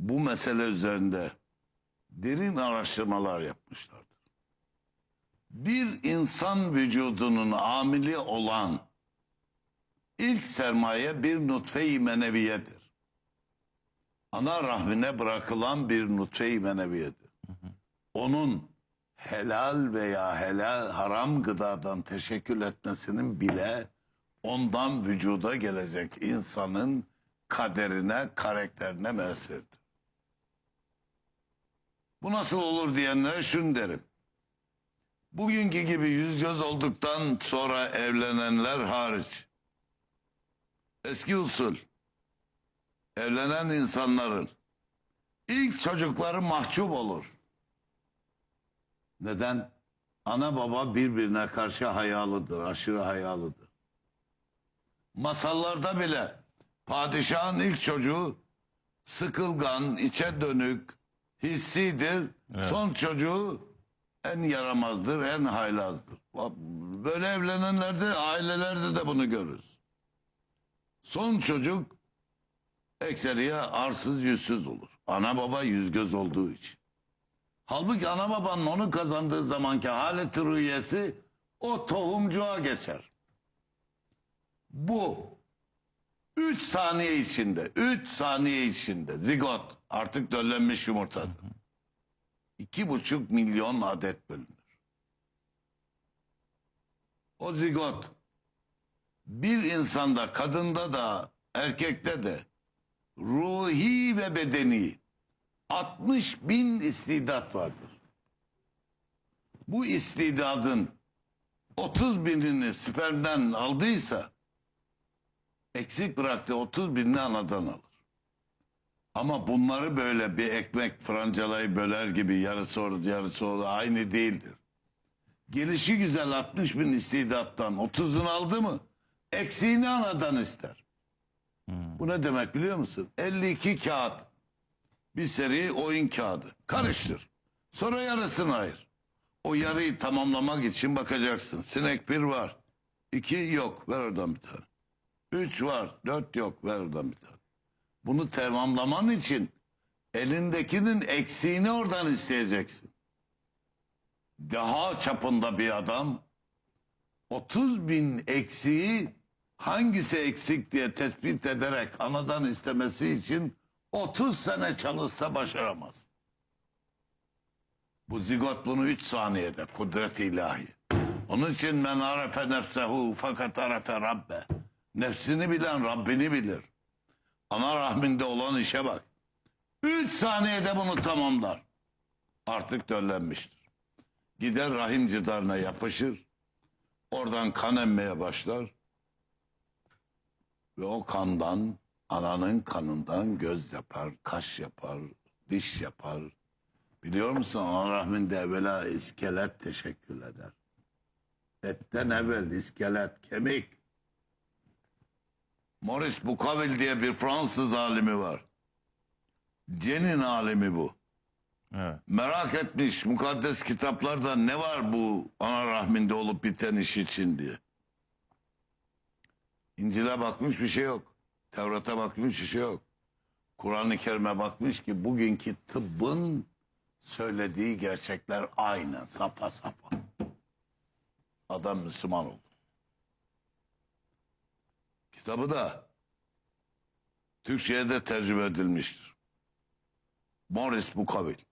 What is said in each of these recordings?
bu mesele üzerinde derin araştırmalar yapmışlardır. Bir insan vücudunun amili olan ilk sermaye bir nutfe-i meneviyedir. Ana rahmine bırakılan bir nutfe-i meneviyedir. Onun helal veya helal haram gıdadan teşekkül etmesinin bile ondan vücuda gelecek insanın kaderine, karakterine mesirdir. Bu nasıl olur diyenlere şunu derim. Bugünkü gibi yüz göz olduktan sonra evlenenler hariç. Eski usul. Evlenen insanların ilk çocukları mahcup olur. Neden? Ana baba birbirine karşı hayalıdır, aşırı hayalıdır. Masallarda bile padişahın ilk çocuğu sıkılgan, içe dönük, hissidir. Son çocuğu en yaramazdır, en haylazdır. Böyle evlenenlerde, ailelerde de bunu görürüz. Son çocuk ekseriye arsız yüzsüz olur. Ana baba yüz göz olduğu için. Halbuki ana babanın onu kazandığı zamanki haleti rüyesi o tohumcuğa geçer. Bu 3 saniye içinde, 3 saniye içinde zigot artık döllenmiş yumurtadır. İki buçuk milyon adet bölünür. O zigot bir insanda, kadında da, erkekte de ruhi ve bedeni 60 bin istidat vardır. Bu istidadın 30 binini spermden aldıysa eksik bıraktığı 30 binini anadan alır. Ama bunları böyle bir ekmek francalayı böler gibi yarısı orada yarısı orada aynı değildir. Gelişi güzel 60 bin istidattan 30'unu aldı mı eksiğini anadan ister. Bu ne demek biliyor musun? 52 kağıt bir seri oyun kağıdı. Karıştır. Sonra yarısını ayır. O yarıyı tamamlamak için bakacaksın. Sinek bir var. iki yok. Ver oradan bir tane. Üç var. Dört yok. Ver oradan bir tane. Bunu tamamlaman için elindekinin eksiğini oradan isteyeceksin. Daha çapında bir adam 30 bin eksiği hangisi eksik diye tespit ederek anadan istemesi için 30 sene çalışsa başaramaz. Bu zigot bunu 3 saniyede kudret ilahi. Onun için men arefe nefsehu fakat arefe rabbe. Nefsini bilen Rabbini bilir. Ana rahminde olan işe bak. 3 saniyede bunu tamamlar. Artık döllenmiştir. Gider rahim cidarına yapışır. Oradan kan emmeye başlar. Ve o kandan, ananın kanından göz yapar, kaş yapar, diş yapar. Biliyor musun ana rahminde evvela iskelet teşekkül eder. Etten evvel iskelet, kemik. Maurice Boucaville diye bir Fransız alimi var. Cenin alimi bu. Evet. Merak etmiş mukaddes kitaplarda ne var bu ana rahminde olup biten iş için diye. İncil'e bakmış bir şey yok. Tevrat'a bakmış bir şey yok. Kur'an-ı Kerim'e bakmış ki bugünkü tıbbın söylediği gerçekler aynı. Safa safa. Adam Müslüman oldu. Kitabı da Türkçe'ye de tercüme edilmiştir. Morris Boucaville.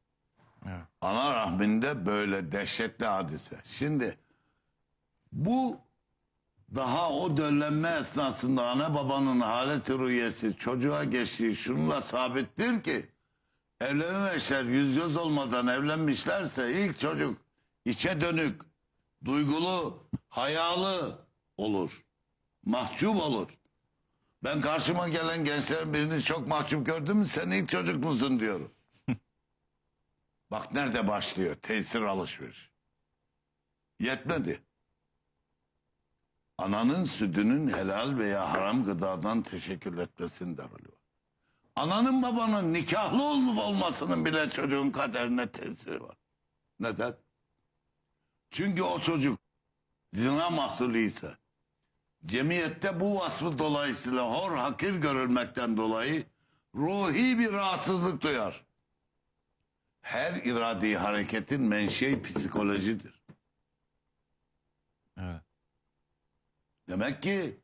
Evet. Ana rahminde böyle dehşetli hadise. Şimdi bu daha o döllenme esnasında ana babanın haleti rüyesi çocuğa geçtiği şununla sabittir ki evlenen eşler yüz göz olmadan evlenmişlerse ilk çocuk içe dönük, duygulu, hayalı olur. Mahcup olur. Ben karşıma gelen gençlerin birini çok mahcup gördüm mü sen ilk çocuk musun diyorum. Bak nerede başlıyor tesir alışveriş. Yetmedi. Ananın sütünün helal veya haram gıdadan teşekkür etmesinde rolü var. Ananın babanın nikahlı olup olmasının bile çocuğun kaderine tesiri var. Neden? Çünkü o çocuk zina mahsulü ise cemiyette bu vasfı dolayısıyla hor hakir görülmekten dolayı ruhi bir rahatsızlık duyar. Her iradi hareketin menşei psikolojidir. Evet. Demek ki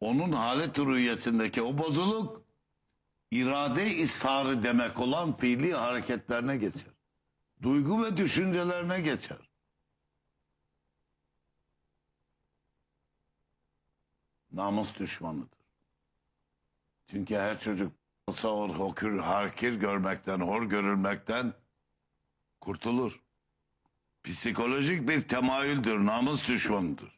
onun halet rüyesindeki o bozuluk irade isharı demek olan fiili hareketlerine geçer. Duygu ve düşüncelerine geçer. Namus düşmanıdır. Çünkü her çocuk o hokür, harkir görmekten, hor görülmekten kurtulur. Psikolojik bir temayüldür, namus düşmanıdır.